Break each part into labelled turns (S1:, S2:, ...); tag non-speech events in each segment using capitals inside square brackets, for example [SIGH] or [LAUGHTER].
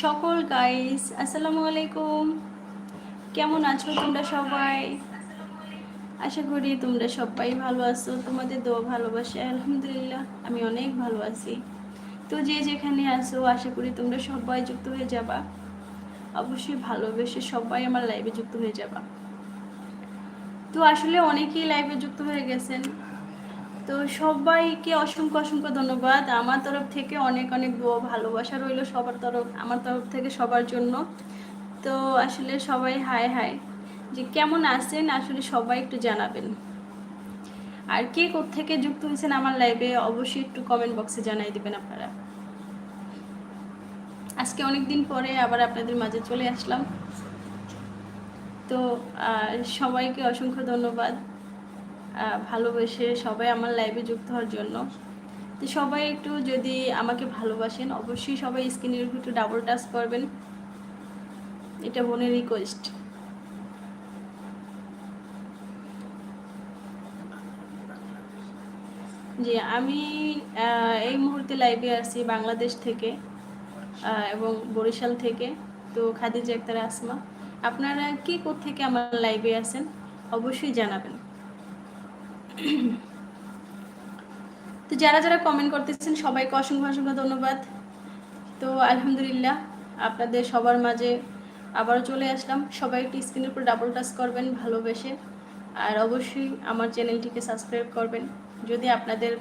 S1: সকল গাইস আসসালামু আলাইকুম। কেমন আছো তোমরা সবাই? আশা করি তোমরা সবাই ভালো আছো, তোমাদের দোয়া ভালোবাসে, আলহামদুলিল্লাহ, আমি অনেক ভালো আছি। তো যে যেখানে আছো, আশা করি তোমরা সবাই যুক্ত হয়ে যাবা। অবশ্যই ভালোবেসে সবাই আমার লাইভে যুক্ত হয়ে যাবা। তো আসলে অনেকেই লাইভে যুক্ত হয়ে গেছেন। তো সবাইকে অসংখ্য অসংখ্য ধন্যবাদ। আমার তরফ থেকে অনেক অনেক দোয়া, ভালোবাসা রইল সবার তরফ, আমার তরফ থেকে সবার জন্য। তো আসলে সবাই হাই হাই যে কেমন আছেন আসলে সবাই একটু জানাবেন। আর কে থেকে যুক্ত হয়েছেন আমার লাইভে অবশ্যই একটু কমেন্ট বক্সে জানাই দেবেন আপনারা। আজকে অনেক দিন পরে আবার আপনাদের মাঝে চলে আসলাম। তো সবাইকে অসংখ্য ধন্যবাদ। ভালোবেসে সবাই আমার লাইভে যুক্ত হওয়ার জন্য। তো সবাই একটু যদি আমাকে ভালোবাসেন, অবশ্যই সবাই স্ক্রিনের একটু ডাবল টাচ করবেন। এটা বোনের রিকোয়েস্ট জি, আমি এই মুহূর্তে লাইভে আছি বাংলাদেশ থেকে এবং বরিশাল থেকে। তো খাদিজা আক্তার আসমা, আপনারা কি থেকে আমার লাইভে আছেন? অবশ্যই জানাবেন। তো যারা যারা কমেন্ট করতেছেন, সবাইকে অসংখ্য অসংখ্য ধন্যবাদ। তো আলহামদুলিল্লাহ, আপনাদের সবার মাঝে আবারও চলে আসলাম। সবাই একটু স্ক্রিনের উপর ডাবল টাচ করবেন, ভালোবেসে। আর অবশ্যই আমার চ্যানেলটিকে সাবস্ক্রাইব করবেন। যদি আপনাদের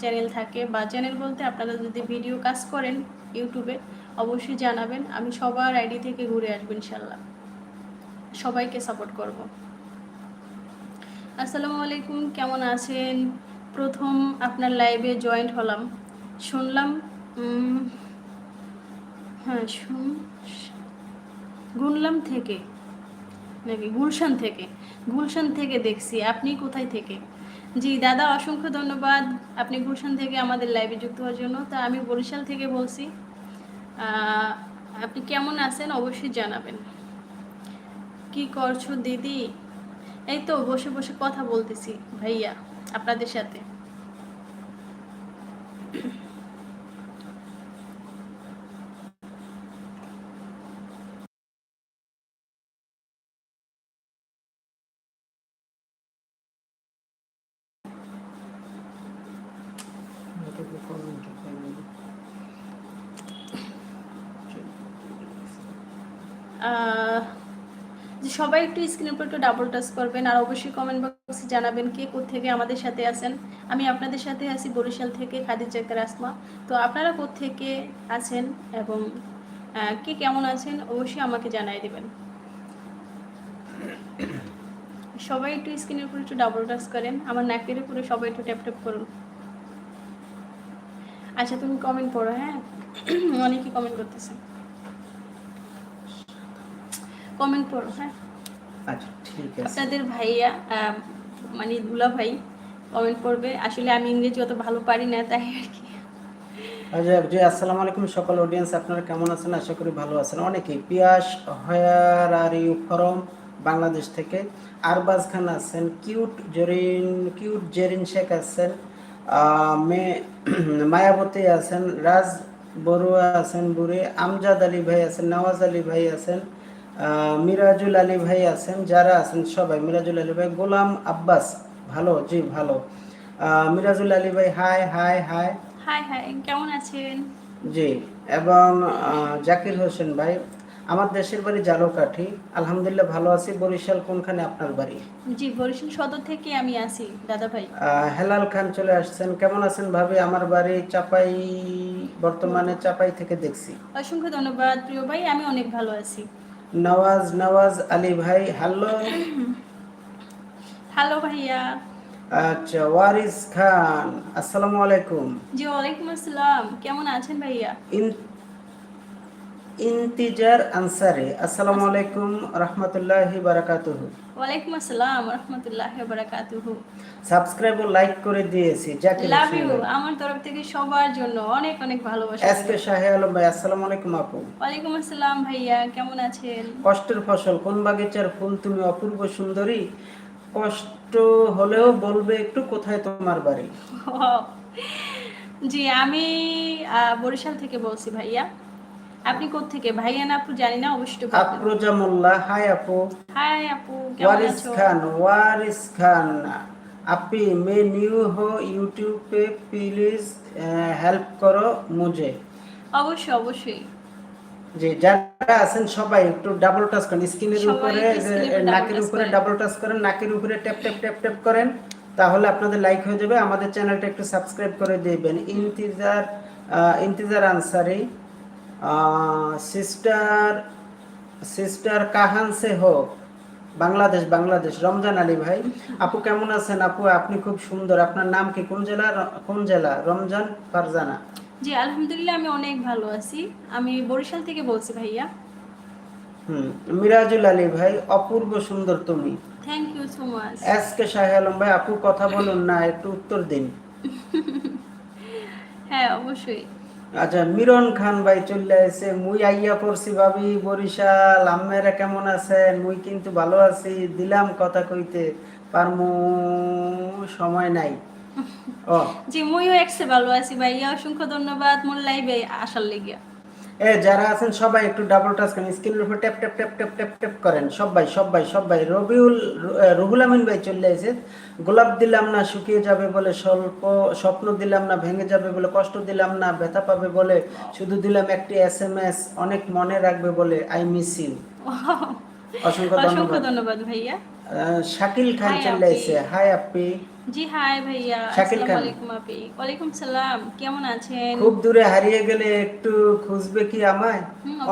S1: চ্যানেল থাকে বা চ্যানেল বলতে আপনারা যদি ভিডিও কাজ করেন ইউটিউবে অবশ্যই জানাবেন। আমি সবার আইডি থেকে ঘুরে আসব ইনশাল্লাহ সবাইকে সাপোর্ট করব। আসসালামু আলাইকুম, কেমন আছেন? প্রথম আপনার লাইভে জয়েন্ট হলাম। শুনলাম হ্যাঁ শুন গুনলাম থেকে। নাকি গুলশান থেকে? গুলশান থেকে দেখছি, আপনি কোথায় থেকে? জি, দাদা, অসংখ্য ধন্যবাদ। আপনি গুলশান থেকে আমাদের লাইভে যুক্ত হওয়ার জন্য। তা আমি বরিশাল থেকে বলছি। আপনি কেমন আছেন? অবশ্যই জানাবেন। কি করছ, দিদি? এই তো বসে বসে কথা বলতেছি ভাইয়া আপনাদের সাথে আহ, যে সবাই একটু স্ক্রিনের উপর একটু ডাবল টাচ করবেন আর অবশ্যই কমেন্ট বক্সে জানাবেন কে থেকে আমাদের সাথে আছেন। আমি আপনাদের সাথে আছি বরিশাল থেকে খাদিজা আক্তার আসমা। তো আপনারা থেকে আছেন এবং কে কেমন আছেন অবশ্যই আমাকে জানাই দেবেন। সবাই একটু স্ক্রিনের উপর একটু ডাবল টাচ করেন। আমার নাকের উপরে সবাই একটু ট্যাপ ট্যাপ করুন। আচ্ছা তুমি কমেন্ট পড়ো হ্যাঁ? [CLEARS THROAT] অনেকেই কমেন্ট করতেছে। কমেন্ট পড়ো হ্যাঁ।
S2: আচ্ছা ঠিক আছে।
S1: আপনাদের ভাইয়া মানে দুলা ভাই কমেন্ট করবে। আসলে আমি ইংরেজি অত ভালো পারি না তাই আর কি।
S2: জি আসসালামু আলাইকুম সকল অডিয়েন্স আপনারা কেমন আছেন? আশা করি ভালো আছেন। অনেকেই Piyas where are you from Bangladesh থেকে। আরবাজ খান আছেন কিউট জেরিন কিউট জেরিন শেখ আছেন মে [CLEARS THROAT] মায়াবতী আছেন রাজ বড়ুয়া আছেন বুড়ি আমজাদ আলী ভাই আছেন নওয়াজ আলী ভাই আছেন মিরাজুল আলী ভাই আছেন যারা আছেন সবাই। মিরাজুল আলী ভাই গোলাম আব্বাস ভালো? জি ভালো। মিরাজুল আলী ভাই hi hi hi.
S1: Hi hi কেমন আছেন?
S2: জি এবং জাকির হোসেন ভাই আমার দেশের বাড়ি জালোকাঠি। আলহামদুলিল্লাহ ভালো আছি। বরিশাল কোনখানে আপনার বাড়ি?
S1: জি বরিশাল সদর থেকে আমি আছি দাদা ভাই।
S2: হেলাল খান চলে আসছেন। কেমন আছেন ভাবি? আমার বাড়ি চাপাই বর্তমানে চাপাই থেকে দেখছি।
S1: অসংখ্য ধন্যবাদ প্রিয় ভাই। আমি অনেক ভালো আছি।
S2: নওয়াজ নওয়াজ আলী ভাই হ্যালো।
S1: হ্যালো ভাইয়া।
S2: আচ্ছা ওয়ারিস খান আসসালামু আলাইকুম।
S1: জি ওয়ালাইকুম আসসালাম। কেমন আছেন ভাইয়া?
S2: ইন্তিজার আনসারে আসসালামু আলাইকুম রহমতুল্লাহি বারাকাতুহু।
S1: ওয়ালাইকুম আসসালাম রহমতুল্লাহ বারাকাতুহু।
S2: সাবস্ক্রাইব ও লাইক করে দিয়েছি জাকির
S1: লাভ ইউ আমার তরফ থেকে সবার জন্য অনেক অনেক ভালোবাসা।
S2: এস কে শাহে আলম ভাই আসসালামু আলাইকুম আপু।
S1: ওয়ালাইকুম আসসালাম ভাইয়া কেমন আছেন?
S2: কষ্টের ফসল কোন বাগিচার ফুল তুমি অপূর্ব সুন্দরী? কষ্ট হলেও বলবে একটু কোথায় তোমার বাড়ি?
S1: জি আমি বরিশাল থেকে বলছি ভাইয়া। আপনি কোথা থেকে ভাইয়া না আপু? জানি না অবশ্যই
S2: আপু মোল্লা হাই আপু।
S1: হাই আপু ওয়ারিস
S2: খান ওয়ারিস খান। আপনি মে নিউ হো ইউটিউব পে প্লিজ হেল্প করো মুজে
S1: অবশ্যই অবশ্যই।
S2: জি যারা আছেন সবাই একটু ডাবল টাচ করেন। স্ক্রিনের উপরে নাকের উপরে ডাবল টাচ করেন নাকের উপরে ট্যাপ ট্যাপ ট্যাপ ট্যাপ করেন তাহলে আপনাদের লাইক হয়ে যাবে। আমাদের চ্যানেলটা একটু সাবস্ক্রাইব করে দেবেন। ইন্তিজার ইন্তিজার আনসারি। সিস্টার সিস্টার কাহান সে হো বাংলাদেশ বাংলাদেশ রমজান আলী ভাই আপু কেমন আছেন আপু? আপনি খুব সুন্দর। আপনার নাম কি? কোন জেলা? কোন জেলা? রমজান ফারজানা?
S1: জি আলহামদুলিল্লাহ আমি অনেক ভালো আছি। আমি বরিশাল থেকে বলছি ভাইয়া।
S2: হুম মিরাজুল আলী ভাই অপূর্ব সুন্দর তুমি।
S1: Thank you so much
S2: S K Shah Alam ভাই আপু কথা বলুন না একটু উত্তর দিন। [LAUGHS]
S1: হ্যাঁ অবশ্যই।
S2: আচ্ছা মিরন খান ভাই চলে আসে। মুই আইয়া পড়ছি ভাবি বরিশাল। আম্মেরা কেমন আছেন? মুই কিন্তু ভালো আছি। দিলাম কথা কইতে। পারমু, সময় নাই। ও [LAUGHS]
S1: জি, মুইও একসে ভালো আছি ভাইয়া। অসংখ্য ধন্যবাদ। মোর লাইভে আসার লেগিয়া।
S2: এ যারা আছেন সবাই একটু ডাবল টাচ করেন স্ক্রিনের উপর tap tap tap tap tap tap করেন। সবাই সবাই সবাই। রবিউল আহ, রুহুল আমিন ভাই চলে এসে গোলাপ দিলাম না শুকিয়ে যাবে বলে স্বল্প স্বপ্ন দিলাম না ভেঙে যাবে বলে কষ্ট দিলাম না ব্যথা পাবে বলে শুধু দিলাম একটি এস এম এস অনেক মনে রাখবে বলে আই মিস ইউ অসংখ্য ধন্যবাদ।
S1: ভাইয়া।
S2: শাকিল খান চলে এসে হাই আপি।
S1: জি হাই ভাইয়া।
S2: শাকিল খান।
S1: আলাইকুম আপি। ওয়ালাইকুম সালাম। কেমন আছেন?
S2: খুব দূরে হারিয়ে গেলে একটু খুঁজবে কি আমায়।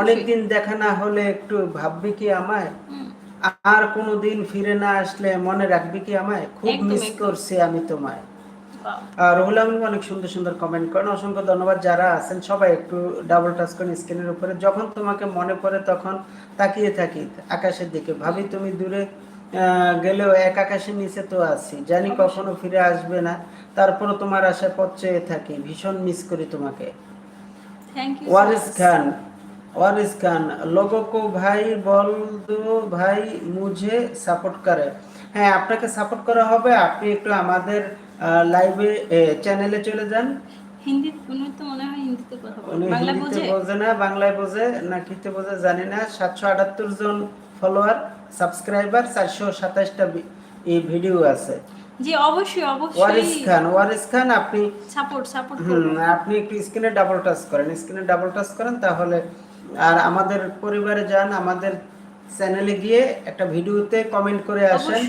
S2: অনেকদিন দেখা না হলে একটু ভাববে কি আমায়? আর কোনোদিন ফিরে না আসলে মনে রাখবে কি আমায়? খুব মিস করছি আমি তোমায়। রহুল আমিন অনেক সুন্দর সুন্দর কমেন্ট করেন। অসংখ্য ধন্যবাদ। যারা আছেন সবাই একটু ডাবল টাচ করেন স্ক্রিনের উপরে। যখন তোমাকে মনে পড়ে তখন তাকিয়ে থাকি আকাশের দিকে। ভাবি তুমি দূরে গেলেও এক আকাশের নিচে তো আছি। জানি কখনো ফিরে আসবে না। তারপরও তোমার আশা পথ চেয়ে থাকি। ভীষণ মিস করি তোমাকে। ওয়ারিস খান ওয়ারিস খান লোগো কো ভাই বল দো ভাই মুঝে সাপোর্ট করে। হ্যাঁ আপনাকে সাপোর্ট করা হবে। আপনি একটু আমাদের লাইভে চ্যানেলে চলে যান।
S1: হিন্দি উনি তো মনে হয় হিন্দিতে কথা বলেন বাংলা বোঝে?
S2: বোঝে না বাংলায় বোঝে না কিতে বোঝে জানি না। সাতশো আটাত্তর জন ফলোয়ার সাবস্ক্রাইবার চারশো সাতাশটা এই ভিডিও আছে।
S1: জি অবশ্যই
S2: ওয়ারিস খান ওয়ারিস খান আপনি
S1: সাপোর্ট সাপোর্ট
S2: হুম আপনি একটু স্ক্রিনে ডাবল টাচ করেন। স্ক্রিনে ডাবল টাচ করেন তাহলে আর আমাদের পরিবারে যান আমাদের চ্যানেলে গিয়ে একটা ভিডিওতে কমেন্ট করে আসেন।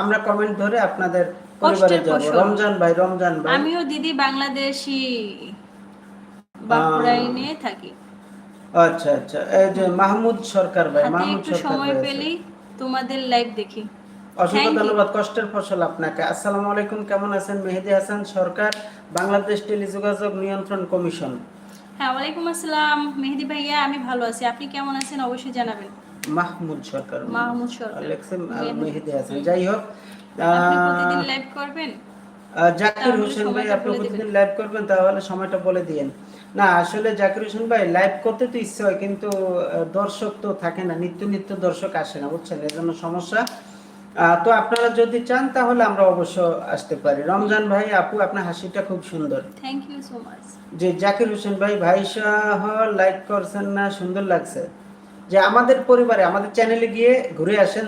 S2: আমরা কমেন্ট ধরে আপনাদের পরিবারে যাব। রমজান ভাই রমজান ভাই।
S1: আমিও দিদি বাংলাদেশি থাকি।
S2: আচ্ছা আচ্ছা। এই যে মাহমুদ সরকার ভাই মাহমুদ সরকার
S1: সময় পেলেই তোমাদের লাইভ দেখি।
S2: অসংখ্য ধন্যবাদ কষ্টের ফসল আপনাকে। আসসালামু আলাইকুম কেমন আছেন? মেহেদি হাসান সরকার বাংলাদেশ টেলিযোগাযোগ নিয়ন্ত্রণ কমিশন।
S1: হ্যাঁ ওয়ালাইকুম আসসালাম। মেহেদি ভাইয়া আমি ভালো আছি। আপনি কেমন আছেন? অবশ্যই জানাবেন।
S2: মাহমুদ সরকার।
S1: মাহমুদ সরকার। মেহেদি
S2: হাসান। যাই হোক
S1: আপনি প্রতিদিন লাইভ করবেন?
S2: জাকির হোসেন ভাই আপনি প্রতিদিন লাইভ করবেন তাহলে সময়টা বলে দিয়েন। না আসলে জাকির হোসেন ভাই লাইভ করতে তো ইচ্ছে হয় কিন্তু দর্শক তো থাকে না নিত্য নিত্য দর্শক আসে না বুঝছেন? এর জন্য সমস্যা। তো আপনারা যদি চান তাহলে আমরা অবশ্য আসতে পারি। রমজান ভাই আপু আপনার হাসিটা খুব সুন্দর।
S1: থ্যাংক ইউ সো মাচ
S2: যে জাকির হোসেন ভাই ভাই সহ লাইক করছেন না সুন্দর লাগছে। যে আমাদের পরিবারে আমাদের চ্যানেলে গিয়ে ঘুরে আসেন।